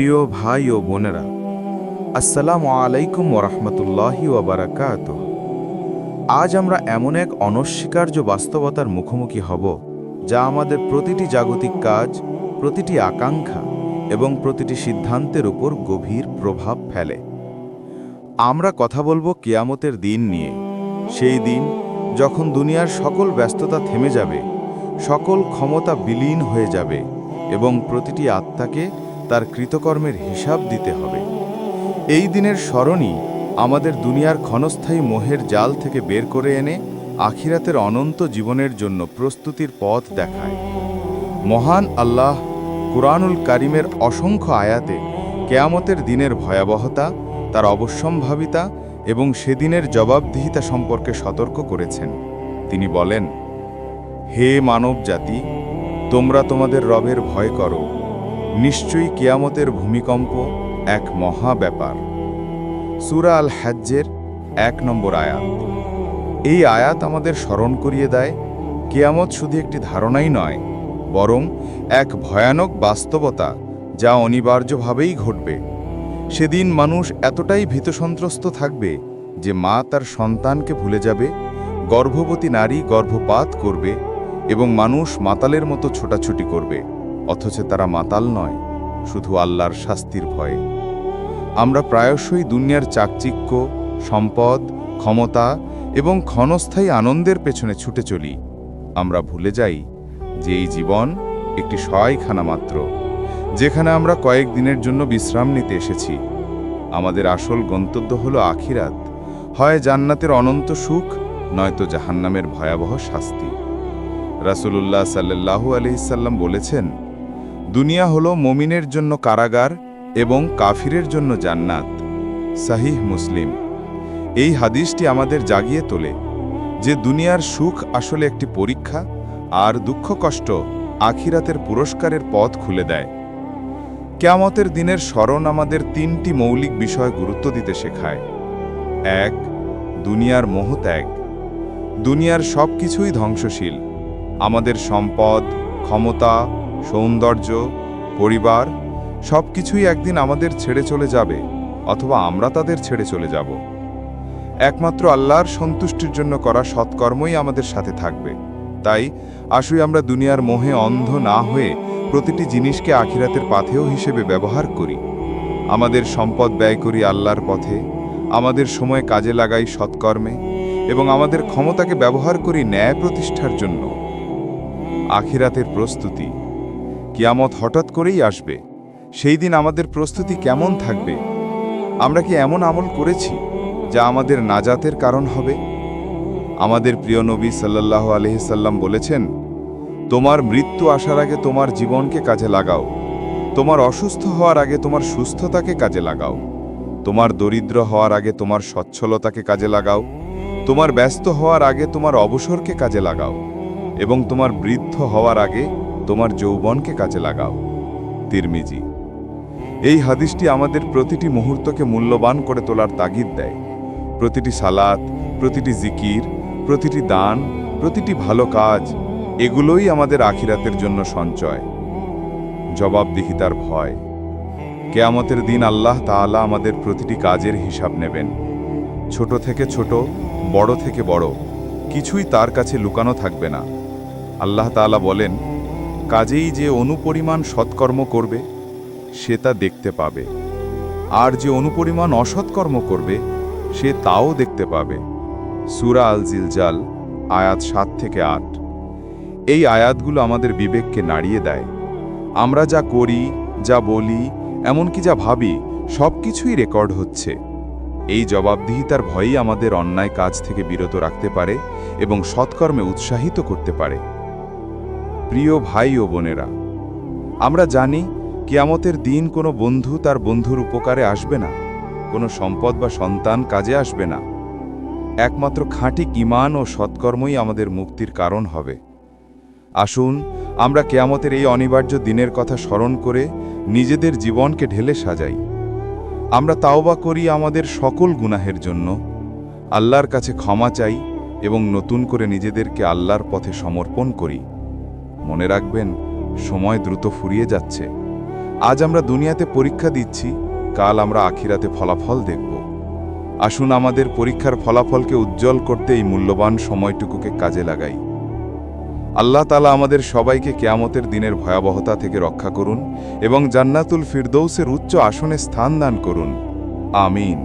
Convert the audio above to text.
প্রিয় ভাই ও বোনেরা, আসসালামু আলাইকুম ওরহমতুল্লাহি ওবরাকাত আজ আমরা এমন এক অনস্বীকার্য বাস্তবতার মুখোমুখি হব, যা আমাদের প্রতিটি জাগতিক কাজ, প্রতিটি আকাঙ্ক্ষা এবং প্রতিটি সিদ্ধান্তের উপর গভীর প্রভাব ফেলে। আমরা কথা বলব কেয়ামতের দিন নিয়ে। সেই দিন যখন দুনিয়ার সকল ব্যস্ততা থেমে যাবে, সকল ক্ষমতা বিলীন হয়ে যাবে এবং প্রতিটি আত্মাকে তার কৃতকর্মের হিসাব দিতে হবে। এই দিনের স্মরণই আমাদের দুনিয়ার ক্ষণস্থায়ী মোহের জাল থেকে বের করে এনে আখিরাতের অনন্ত জীবনের জন্য প্রস্তুতির পথ দেখায়। মহান আল্লাহ কুরআনুল কারিমের অসংখ্য আয়াতে কেয়ামতের দিনের ভয়াবহতা, তার অবশ্যম্ভাবিতা এবং সেদিনের জবাবদিহিতা সম্পর্কে সতর্ক করেছেন। তিনি বলেন, হে মানব জাতি তোমরা তোমাদের রবের ভয় করো। নিশ্চয়ই কিয়ামতের ভূমিকম্প এক মহা ব্যাপার। সুরা আল হ্যাজ্জের এক নম্বর আয়াত। এই আয়াত আমাদের স্মরণ করিয়ে দেয়, কেয়ামত শুধু একটি ধারণাই নয়, বরং এক ভয়ানক বাস্তবতা যা অনিবার্যভাবেই ঘটবে। সেদিন মানুষ এতটাই ভীতসন্ত্রস্ত থাকবে যে মা তার সন্তানকে ভুলে যাবে, গর্ভবতী নারী গর্ভপাত করবে এবং মানুষ মাতালের মতো ছোটাছুটি করবে। অথচ তারা মাতাল নয়, শুধু আল্লাহর শাস্তির ভয়ে। আমরা প্রায়শই দুনিয়ার চাকচিক্য, সম্পদ, ক্ষমতা এবং ক্ষণস্থায়ী আনন্দের পেছনে ছুটে চলি। আমরা ভুলে যাই যে এই জীবন একটি সহায়খানা মাত্র, যেখানে আমরা কয়েক দিনের জন্য বিশ্রাম নিতে এসেছি। আমাদের আসল গন্তব্য হল আখিরাত, হয় জান্নাতের অনন্ত সুখ, নয়তো জাহান্নামের ভয়াবহ শাস্তি। রাসূলুল্লাহ সাল্লাল্লাহু আলহিসাল্লাম বলেছেন দুনিয়া হলো মমিনের জন্য কারাগার এবং কাফিরের জন্য জান্নাত। সাহিহ মুসলিম। এই হাদিসটি আমাদের জাগিয়ে তোলে যে দুনিয়ার সুখ আসলে একটি পরীক্ষা আর দুঃখ কষ্ট আখিরাতের পুরস্কারের পথ খুলে দেয়। কেয়ামতের দিনের স্মরণ আমাদের তিনটি মৌলিক বিষয় গুরুত্ব দিতে শেখায়। এক, দুনিয়ার মোহত্যাগ দুনিয়ার সব কিছুই ধ্বংসশীল। আমাদের সম্পদ, ক্ষমতা সৌন্দর্য, পরিবার সব কিছুই একদিন আমাদের ছেড়ে চলে যাবে অথবা আমরা তাদের ছেড়ে চলে যাব। একমাত্র আল্লাহর সন্তুষ্টির জন্য করা সৎকর্মই আমাদের সাথে থাকবে। তাই আসুই আমরা দুনিয়ার মোহে অন্ধ না হয়ে প্রতিটি জিনিসকে আখিরাতের পাথেও হিসেবে ব্যবহার করি। আমাদের সম্পদ ব্যয় করি আল্লাহর পথে, আমাদের সময় কাজে লাগাই সৎকর্মে এবং আমাদের ক্ষমতাকে ব্যবহার করি ন্যায় প্রতিষ্ঠার জন্য। আখিরাতের প্রস্তুতি। কিয়ামত হঠাৎ করেই আসবে। সেই দিন আমাদের প্রস্তুতি কেমন থাকবে? আমরা কি এমন আমল করেছি যা আমাদের নাজাতের কারণ হবে? আমাদের প্রিয় নবী সাল্লাহ আলহিসাল্লাম বলেছেন, তোমার মৃত্যু আসার আগে তোমার জীবনকে কাজে লাগাও। তোমার অসুস্থ হওয়ার আগে তোমার সুস্থতাকে কাজে লাগাও। তোমার দরিদ্র হওয়ার আগে তোমার সচ্ছলতাকে কাজে লাগাও। তোমার ব্যস্ত হওয়ার আগে তোমার অবসরকে কাজে লাগাও এবং তোমার বৃদ্ধ হওয়ার আগে তোমার যৌবনকে কাজে লাগাও। তিরমিজি, এই হাদিসটি আমাদের প্রতিটি মুহূর্তকে মূল্যবান করে তোলার তাগিদ দেয়। প্রতিটি সালাত, প্রতিটি জিকির, প্রতিটি দান, প্রতিটি ভালো কাজ, এগুলোই আমাদের আখিরাতের জন্য সঞ্চয়। জবাবদিহিতার ভয়, কেয়ামতের দিন আল্লাহ তাআলা আমাদের প্রতিটি কাজের হিসাব নেবেন। ছোট থেকে ছোট, বড় থেকে বড়, কিছুই তার কাছে লুকানো থাকবে না। আল্লাহ তাআলা বলেন কাজেই যে অনুপরিমাণ সৎকর্ম করবে, সে তা দেখতে পাবে। আর যে অনুপরিমাণ অসৎকর্ম করবে, সে তাও দেখতে পাবে। সুরা আল জিলজাল আয়াত সাত থেকে আট। এই আয়াতগুলো আমাদের বিবেককে নাড়িয়ে দেয়। আমরা যা করি, যা বলি, এমনকি যা ভাবি সব কিছুই রেকর্ড হচ্ছে। এই জবাবদিহিতার ভয়ই আমাদের অন্যায় কাজ থেকে বিরত রাখতে পারে এবং সৎকর্মে উৎসাহিত করতে পারে। প্রিয় ভাই ও বোনেরা, আমরা জানি কিয়ামতের দিন কোনো বন্ধু তার বন্ধুর উপকারে আসবে না, কোনো সম্পদ বা সন্তান কাজে আসবে না। একমাত্র খাঁটি ইমান ও সৎকর্মই আমাদের মুক্তির কারণ হবে। আসুন, আমরা কেয়ামতের এই অনিবার্য দিনের কথা স্মরণ করে নিজেদের জীবনকে ঢেলে সাজাই। আমরা তাওবা করি আমাদের সকল গুনাহের জন্য, আল্লাহর কাছে ক্ষমা চাই এবং নতুন করে নিজেদেরকে আল্লাহর পথে সমর্পণ করি। মনে রাখবেন, সময় দ্রুত ফুরিয়ে যাচ্ছে। আজ আমরা দুনিয়াতে পরীক্ষা দিচ্ছি, কাল আমরা আখিরাতে ফলাফল দেখব। আসুন আমাদের পরীক্ষার ফলাফলকে উজ্জ্বল করতে এই মূল্যবান সময়টুকুকে কাজে লাগাই। আল্লাহ তালা আমাদের সবাইকে কেয়ামতের দিনের ভয়াবহতা থেকে রক্ষা করুন এবং জান্নাতুল ফিরদৌসের উচ্চ আসনে স্থান দান করুন। আমিন।